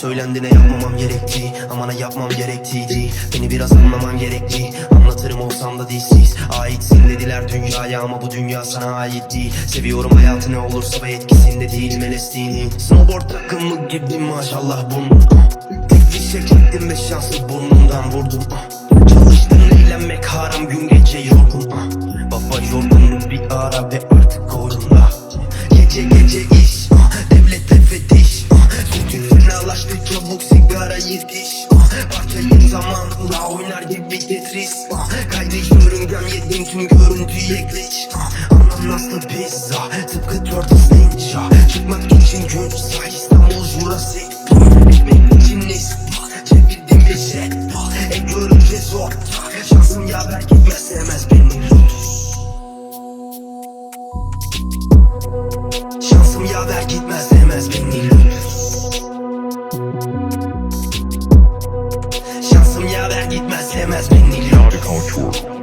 Söylendi ne yapmamam gerektiği Ama ne yapmam gerektiğiydi Beni biraz anlaman gerekli Anlatırım olsam da dilsiz Aitsin dediler dünyaya ama bu dünya sana ait değil. Seviyorum hayatı ne olursa ve etkisinde değilim LSD'nin Snowboard takımı gibi maşallah burnum. Tek çektim ve şansı burnumdan vurdum. Çalıştım eğlenmek haram gün gece yorgun. Baba yorgunum bir ara ve artık koynumda Gece gece sigara yetiş. Ah, Parçayı zamanında oynar gibi Tetris. Ah, Kaydı yedim tüm görüntüye glitch ah, Anlam nasıl pizza? Tıpkı Turtles Ninja. Çıkmak için gün say İstanbul Jurassic Ekmek için is Çevirdim bir jet Ek görünce zor. Şansım yaver gitmez sevmez beni. Şansım yaver gitmez bitmez yemez bin milyar Kontur